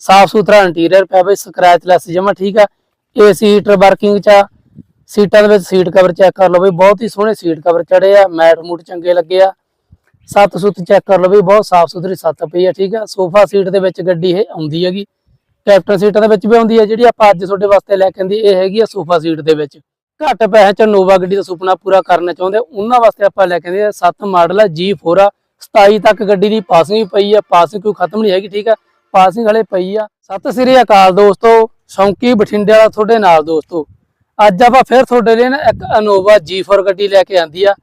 ਸਾਫ਼ ਸੁਥਰਾ ਇੰਟੀਰੀਅਰ ਪਿਆ ਬਈ ਸਕ੍ਰੈਚ ਲੈਸ ਜਮਾ ਠੀਕ ਆ। ਏਸੀ ਹੀਟਰ ਵਰਕਿੰਗ ਚ ਆ। ਸੀਟਾਂ ਦੇ ਵਿੱਚ ਸੀਟ ਕਵਰ ਚੈੱਕ ਕਰ ਲਓ ਬਈ, ਬਹੁਤ ਹੀ ਸੋਹਣੇ ਸੀਟ ਕਵਰ ਚੜੇ ਆ, ਮੈਟ ਮੂਟ ਚੰਗੇ ਲੱਗੇ ਆ। ਸੱਤ ਸੁੱਤ ਚੈੱਕ ਕਰ ਲਓ ਬਈ, ਬਹੁਤ ਸਾਫ਼ ਸੁਥਰੀ ਸੱਤ ਪਈ ਆ, ਠੀਕ ਆ। ਸੋਫਾ ਸੀਟ ਦੇ ਵਿੱਚ ਗੱਡੀ ਇਹ ਆਉਂਦੀ ਹੈਗੀ। ਕੈਪਟਨ ਸੀਟਾਂ ਦੇ ਵਿੱਚ ਵੀ ਆਉਂਦੀ ਹੈ ਜਿਹੜੀ ਆਪਾਂ ਅੱਜ ਤੁਹਾਡੇ ਵਾਸਤੇ ਲੈ ਕੇ ਆਂਦੀ, ਇਹ ਹੈਗੀ ਆ ਸੋਫਾ ਸੀਟ ਦੇ ਵਿੱਚ। ਘੱਟ ਪੈਸੇ ਚ ਨੋਵਾ ਗੱਡੀ ਦਾ ਸੁਪਨਾ ਪੂਰਾ ਕਰਨਾ ਚਾਹੁੰਦੇ ਉਹਨਾਂ ਵਾਸਤੇ ਆਪਾਂ ਲੈ ਕੇ ਆਂਦੇ ਆ 7 ਮਾਡਲ ਆ G4 ਆ। 27 ਤੱਕ ਗੱਡੀ ਦੀ ਪਾਸਿੰਗ ਵੀ ਪਈ ਆ, ਪਾਸਿੰਗ ਕੋਈ ਖਤਮ ਨਹੀਂ ਹੈਗੀ, ਠੀਕ ਆ। ਪਾਸਿੰਗ ਵਾਲੇ ਪਈ ਆ। ਸਤਿ ਸ੍ਰੀ ਅਕਾਲ ਦੋਸਤੋ, ਸ਼ੌਂਕੀ ਬਠਿੰਡੇ ਵਾਲਾ ਤੁਹਾਡੇ ਨਾਲ ਦੋਸਤੋ। ਅੱਜ ਆਪਾਂ ਫਿਰ ਤੁਹਾਡੇ ਲਈ ਨਾ ਇੱਕ ਅਨੋਵਾ G4 ਗੱਡੀ ਲੈ ਕੇ ਆਂਦੀ ਆ।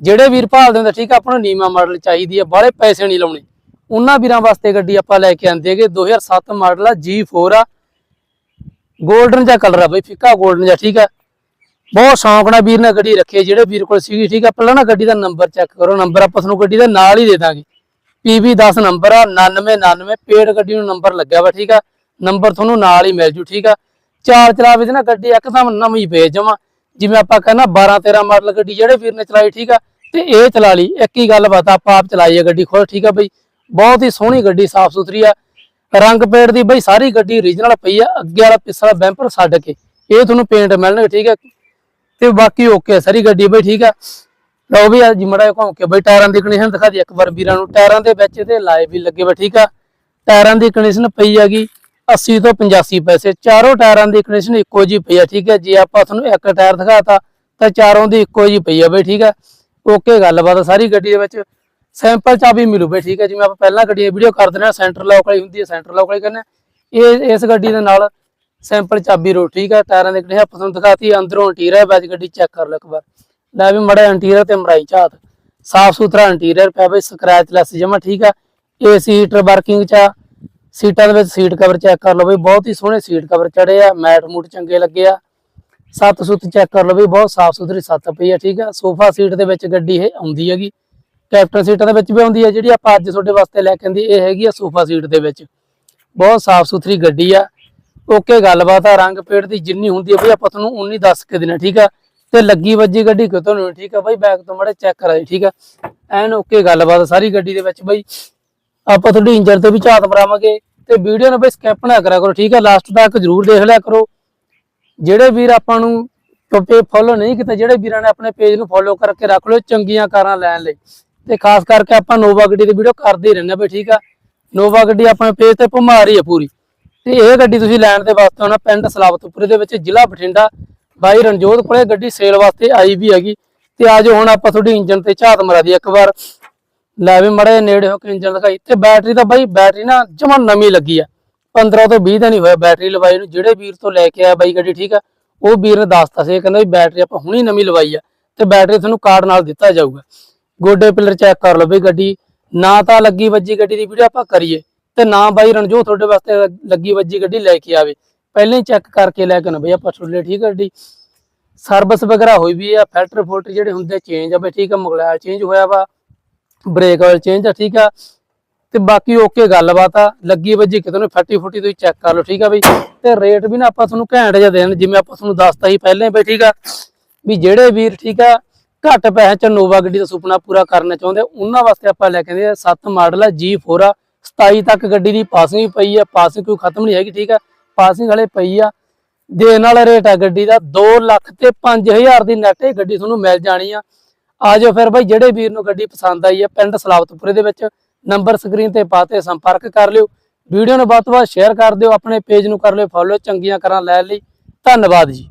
ਜਿਹੜੇ ਵੀਰ ਭਾਲਦੇ ਹੁੰਦੇ ਠੀਕ ਆ, ਆਪਾਂ ਨੂੰ ਨੀਮਾ ਮਾਡਲ ਚਾਹੀਦੀ ਆ, ਬਾਹਲੇ ਪੈਸੇ ਨਹੀਂ ਲਾਉਣੇ। ਉਹਨਾਂ ਵੀਰਾਂ ਵਾਸਤੇ ਗੱਡੀ ਆਪਾਂ ਲੈ ਕੇ ਆਂਦੇ ਹੈਗੇ 2007 ਮਾਡਲ ਆ G4 ਆ। 골ਡਨ ਜਿਹਾ ਕਲਰ ਆ ਬਈ, ਫਿੱਕਾ 골ਡਨ ਜਿਹਾ, ਠੀਕ ਆ। ਬਹੁਤ ਸ਼ੌਂਕ ਨਾਲ ਵੀਰ ਨੇ ਗੱਡੀ ਰੱਖੀ ਜਿਹੜੇ ਵੀਰ ਕੋਲ ਸੀਗੀ, ਠੀਕ ਆ, ਪਹਿਲਾਂ ਨਾ ਗੱਡੀ ਦਾ ਨੰਬਰ ਚੈੱਕ ਕਰੋ ਨੰਬਰ ਆਪਾਂ ਤੁਹਾਨੂੰ ਗੱਡੀ ਦਾ ਨਾਲ ਹੀ ਦੇ ਦਾਂਗੇ। PV 10 ਨੰਬਰ ਆ 9999 ਪੇਡ ਗੱਡੀ ਨੂੰ ਨੰਬਰ ਲੱਗਿਆ ਵਾ, ਠੀਕ ਆ? ਨੰਬਰ ਤੁਹਾਨੂੰ ਨਾਲ ਹੀ ਮਿਲ ਜੂ, ਠੀਕ ਆ? ਚਾਰ ਚਲਾ ਤੇ ਨਾ ਗੱਡੀ ਇੱਕਦਮ ਨਵੀਂ ਭੇਜ ਜਾਵਾਂ ਜਿਵੇਂ ਆਪਾਂ ਕਹਿੰਦਾ 12 13 ਮਾਡਲ ਗੱਡੀ ਜਿਹੜੇ ਵੀਰ ਨੇ ਚਲਾਈ, ਠੀਕ ਆ? ਤੇ ਇਹ ਚਲਾ ਲਈ, ਇੱਕ ਹੀ ਗੱਲ ਬਾਤ ਆਪਾਂ ਆਪ ਚਲਾਈ ਹੈ ਗੱਡੀ ਖੁਦ ਠੀਕ ਆ ਬਈ? ਬਹੁਤ ਹੀ ਸੋਹਣੀ ਗੱਡੀ ਸਾਫ਼ ਸੁਥਰੀ ਆ। ਰੰਗ ਪੇਂਟ ਦੀ ਬਈ ਸਾਰੀ ਗੱਡੀ ਓਰੀਜਨਲ ਪਈ ਆ, ਅੱਗੇ ਵਾਲਾ ਪਿਛਲਾ ਬੈਂਪਰ ਛੱਡ ਕੇ। ਇਹ ਤੁਹਾਨੂੰ ਪੇਂਟ ਮਿਲਣਗੇ, ਠੀਕ ਆ? ਤੇ ਬਾਕੀ ਓਕੇ ਸਾਰੀ ਗੱਡੀ ਬਈ, ਠੀਕ ਆ? ਲਓ ਵੀ ਅੱਜ ਮੜਾ ਘੁੰਮ ਕੇ ਬਈ ਟਾਇਰਾਂ ਦੀ ਕੰਡੀਸ਼ਨ ਦਿਖਾ ਦੀ ਇੱਕ ਵਾਰ ਵੀਰਾਂ ਨੂੰ ਟਾਇਰਾਂ ਦੇ ਵਿੱਚ ਤੇ ਲਾਏ ਵੀ ਲੱਗੇ ਵਾ, ਠੀਕ ਆ? ਟਾਇਰਾਂ ਦੀ ਕੰਡੀਸ਼ਨ ਪਈ ਹੈਗੀ 80 ਤੋਂ 85 ਪੈਸੇ। ਚਾਰੋਂ ਟਾਇਰਾਂ ਦੀ ਕੰਡੀਸ਼ਨ ਇੱਕੋ ਜੀ ਪਈ ਆ, ਠੀਕ ਹੈ ਜੇ ਆਪਾਂ ਤੁਹਾਨੂੰ ਇੱਕ ਟਾਇਰ ਦਿਖਾਤਾ ਤਾਂ ਚਾਰੋਂ ਦੀ ਇੱਕੋ ਜੀ ਪਈ ਆ ਬਈ, ਠੀਕ ਹੈ ਓਕੇ, ਗੱਲਬਾਤ ਸਾਰੀ ਗੱਡੀ ਦੇ ਵਿੱਚ। ਸੈਂਪਲ ਚਾਬੀ ਮਿਲੂ ਬਈ, ਠੀਕ ਹੈ ਜਿਵੇਂ ਆਪਾਂ ਪਹਿਲਾਂ ਗੱਡੀ ਵੀਡੀਓ ਕਰ ਦਿੰਦੇ ਨੇ ਸੈਂਟਰ ਲੌਕ ਵਾਲੀ ਹੁੰਦੀ ਹੈ ਸੈਂਟਰ ਲੌਕ ਵਾਲੀ ਕਹਿੰਦੇ ਇਹ ਇਸ ਗੱਡੀ ਦੇ ਨਾਲ ਸੈਂਪਲ ਚਾਬੀ ਰੋ, ਠੀਕ ਹੈ ਟਾਇਰਾਂ ਦੇ ਕਿਹੜੇ ਆਪਾਂ ਤੁਹਾਨੂੰ ਦਿਖਾਤੀ, ਅੰਦਰੋਂ ਇੰਟੀਰੀਅਰ ਵਿੱਚ ਗੱਡੀ ਚੈੱਕ ਕਰ ਲਓ ਇੱਕ ਵਾਰ। ਲੈ ਵੀ ਮੜਾ ਇੰਟੀਰੀਅਰ ਤੇ ਮਰਾਈ ਝਾਤ। ਸਾਫ਼ ਸੁਥਰਾ ਇੰਟੀਰੀਅਰ ਪਿਆ ਬਈ ਸਕ੍ਰੈਚ ਲੈਸ ਜਮਾ ਠੀਕ ਆ। ਏਸੀ ਹੀਟਰ ਵਰਕਿੰਗ ਚ ਆ। ਸੀਟਾਂ ਦੇ ਵਿੱਚ ਸੀਟ ਕਵਰ ਚੈੱਕ ਕਰ ਲਓ ਬਈ, ਬਹੁਤ ਹੀ ਸੋਹਣੇ ਸੀਟ ਕਵਰ ਚੜੇ ਆ, ਮੈਟ ਮੂਟ ਚੰਗੇ ਲੱਗੇ ਆ। ਸੱਤ ਸੁੱਤ ਚੈੱਕ ਕਰ ਲਓ ਬਈ, ਬਹੁਤ ਸਾਫ਼ ਸੁਥਰੀ ਸੱਤ ਪਈ ਆ, ਠੀਕ ਆ। ਸੋਫਾ ਸੀਟ ਦੇ ਵਿੱਚ ਗੱਡੀ ਇਹ ਆਉਂਦੀ ਹੈਗੀ। ਕੈਪਟਨ ਸੀਟਾਂ ਦੇ ਵਿੱਚ ਵੀ ਆਉਂਦੀ ਹੈ ਜਿਹੜੀ ਆਪਾਂ ਅੱਜ ਤੁਹਾਡੇ ਵਾਸਤੇ ਲੈ ਕੇ ਆਂਦੀ, ਇਹ ਹੈਗੀ ਆ ਸੋਫਾ ਸੀਟ ਦੇ ਵਿੱਚ। ਬਹੁਤ ਸਾਫ਼ ਸੁਥਰੀ ਗੱਡੀ ਆ। ਓਕੇ, ਗੱਲਬਾਤ ਆ ਰੰਗ ਪੇੜ ਦੀ ਜਿੰਨੀ ਹੁੰਦੀ ਹੈ ਬਈ, ਆਪਾਂ ਤੁਹਾਨੂੰ ਉਨੀ ਦੱਸ ਕੇ ਦੇਣਾ ਠੀਕ ਆ। ਤੇ ਲੱਗੀ ਵੱਜੀ ਗੱਡੀ ਕਿਤੋਂ ਨਹੀਂ ਠੀਕ ਆ ਬਈ ਬੈਕ ਤੋਂ ਮੜੇ ਚੈੱਕ ਕਰਾਈ ਠੀਕ ਆ? ਐਨ ਓਕੇ ਗੱਲਬਾਤ ਸਾਰੀ ਗੱਡੀ ਦੇ ਵਿੱਚ ਬਈ। ਆਪਾਂ ਤੁਹਾਡੀ ਇੰਜਨ ਤੇ ਵੀ ਝਾਤ ਮਰਾਵਾਂਗੇ ਤੇ ਵੀਡੀਓ ਨੂੰ ਬਈ ਸਕਿਪ ਨਾ ਕਰਿਆ ਕਰੋ, ਠੀਕ ਆ? ਲਾਸਟ ਤੱਕ ਜਰੂਰ ਦੇਖ ਲਿਆ ਕਰੋ। ਜਿਹੜੇ ਵੀਰ ਆਪਾਂ ਨੂੰ ਪੇ ਫੋਲੋ ਨਹੀਂ ਕੀਤਾ, ਜਿਹੜੇ ਵੀਰਾਂ ਨੇ ਆਪਣੇ ਪੇਜ ਨੂੰ ਫੋਲੋ ਕਰਕੇ ਰੱਖ ਲਓ ਚੰਗੀਆਂ ਕਾਰਾਂ ਲੈਣ ਲਈ। ਤੇ ਖਾਸ ਕਰਕੇ ਆਪਾਂ ਨੋਵਾ ਗੱਡੀ ਦੀ ਵੀਡੀਓ ਕਰਦੇ ਹੀ ਰਹਿੰਦੇ ਆ ਬਈ, ਠੀਕ ਆ? ਨੋਵਾ ਗੱਡੀ ਆਪਣੇ ਪੇਜ ਤੇ ਭੁਮਾਰੀ ਆ ਪੂਰੀ। ਤੇ ਇਹ ਗੱਡੀ ਤੁਸੀਂ ਲੈਣ ਦੇ ਵਾਸਤੇ ਆਉਣਾ ਪਿੰਡ ਸਲਾਵਤਪੁਰੇ ਦੇ ਵਿੱਚ, ਜ਼ਿਲ੍ਹਾ ਬਠਿੰਡਾ। ਬਾਈ ਰਣਜੋਤ ਕੋਲੇ ਗੱਡੀ ਸੇਲ ਵਾਸਤੇ ਆਈ ਵੀ ਹੈਗੀ। ਤੇ ਆਜੋ ਹੁਣ ਆਪਾਂ ਤੁਹਾਡੀ ਇੰਜਨ ਤੇ ਝਾਤ ਮਰਾ ਦੀ ਇੱਕ ਵਾਰ। ਲੈ ਵੀ ਮੜੇ ਨੇੜੇ ਹੋ ਕੇ ਇੰਜਨ ਦਿਖਾਈ। ਤੇ ਬੈਟਰੀ ਤਾਂ ਬਾਈ ਬੈਟਰੀ ਨਾ ਜਮਾ ਨਵੀਂ ਲੱਗੀ ਆ। 15 ਤੋਂ 20 ਦਿਨ ਹੀ ਹੋਇਆ ਬੈਟਰੀ ਲਵਾਈ ਨੂੰ। ਜਿਹੜੇ ਵੀਰ ਤੋਂ ਲੈ ਕੇ ਆਇਆ ਬਾਈ ਗੱਡੀ, ਠੀਕ ਆ, ਉਹ ਵੀਰ ਨੇ ਦੱਸਤਾ ਸੀ, ਕਹਿੰਦਾ ਵੀ ਬੈਟਰੀ ਆਪਾਂ ਹੁਣੀ ਨਵੀਂ ਲਵਾਈ ਆ। ਤੇ ਬੈਟਰੀ ਤੁਹਾਨੂੰ ਕਾਰਡ ਨਾਲ ਦਿੱਤਾ ਜਾਊਗਾ। ਗੋਡੇ ਪਿਲਰ ਚੈੱਕ ਕਰ ਲਓ ਬਈ ਗੱਡੀ। ਨਾ ਤਾਂ ਲੱਗੀ ਵੱਜੀ ਗੱਡੀ ਦੀ ਵੀਡੀਓ ਆਪਾਂ ਕਰੀਏ। ਤੇ ਨਾ ਬਾਈ ਰਣਜੋਤ ਤੁਹਾਡੇ ਵਾਸਤੇ ਲੱਗੀ ਵੱਜੀ ਗੱਡੀ ਲੈ ਕੇ ਆਵੇ। ਪਹਿਲਾਂ ਹੀ ਚੈੱਕ ਕਰਕੇ ਲੈ ਕੇ ਨਾ ਬਈ ਆਪਾਂ ਛੁੱਲੇ ਠੀਕ ਆ ਗੱਡੀ ਸਰਵਿਸ ਵਗੈਰਾ ਹੋਈ ਵੀ ਆ ਫਿਲਟਰ ਫੁਲਟਰ ਜਿਹੜੇ ਹੁੰਦੇ ਚੇਂਜ ਆ ਬਈ ਠੀਕ ਆ ਮੁਗਲਾਇਆ ਚੇਂਜ ਹੋਇਆ ਵਾ ਬ੍ਰੇਕ ਆਇਲ ਚੇਂਜ ਆ ਠੀਕ ਆ। ਤੇ ਬਾਕੀ ਓਕੇ ਗੱਲਬਾਤ ਆ, ਲੱਗੀ ਵੱਜੀ ਕਿਤੇ ਨੂੰ ਫੱਟੀ ਫੁੱਟੀ ਤੁਸੀਂ ਚੈੱਕ ਕਰ ਲਓ ਠੀਕ ਆ ਬਈ। ਤੇ ਰੇਟ ਵੀ ਨਾ ਆਪਾਂ ਤੁਹਾਨੂੰ ਘੈਂਟ ਜਿਹਾ ਦੇਣ, ਜਿਵੇਂ ਆਪਾਂ ਤੁਹਾਨੂੰ ਦੱਸਤਾ ਸੀ ਪਹਿਲਾਂ ਬਈ ਠੀਕ ਆ, ਵੀ ਜਿਹੜੇ ਵੀਰ ਠੀਕ ਆ, ਘੱਟ ਪੈਸੇ ਚ ਨੋਵਾ ਗੱਡੀ ਦਾ ਸੁਪਨਾ ਪੂਰਾ ਕਰਨਾ ਚਾਹੁੰਦੇ ਉਹਨਾਂ ਵਾਸਤੇ ਆਪਾਂ ਲੈ ਕੇ ਆਂਦੇ 7 ਮਾਡਲ ਆ G4 ਆ 27 ਤੱਕ ਗੱਡੀ ਦੀ ਪਾਸਿੰਗ ਵੀ ਪਈ ਆ ਪਾਸਿੰਗ ਕੋਈ ਖਤਮ ਨਹੀਂ ਹੈਗੀ ਠੀਕ ਆ। ਪਾਸਿੰਗ ਵਾਲੇ ਪਈ ਆ। ਦੇਣ ਵਾਲਾ ਰੇਟ ਆ ਗੱਡੀ ਦਾ 2 ਲੱਖ ਤੇ 5000 ਦੀ ਨੈਟ ਇਹ ਗੱਡੀ ਤੁਹਾਨੂੰ ਮਿਲ ਜਾਣੀ ਆ। ਆਜੋ ਫਿਰ ਬਾਈ, ਜਿਹੜੇ ਵੀਰ ਨੂੰ ਗੱਡੀ ਪਸੰਦ ਆਈ ਆ ਪਿੰਡ ਸਲਾਵਤਪੁਰੇ ਦੇ ਵਿੱਚ ਨੰਬਰ ਸਕਰੀਨ ਤੇ ਪਾਤੇ ਸੰਪਰਕ ਕਰ ਲਿਓ। ਵੀਡੀਓ ਨੂੰ ਵੱਧ ਤੋਂ ਵੱਧ ਸ਼ੇਅਰ ਕਰ ਦਿਓ, ਆਪਣੇ ਪੇਜ ਨੂੰ ਕਰ ਲਿਓ ਫੋਲੋ ਚੰਗੀਆਂ ਕਰਾਂ ਲੈ ਲਈ। ਧੰਨਵਾਦ ਜੀ।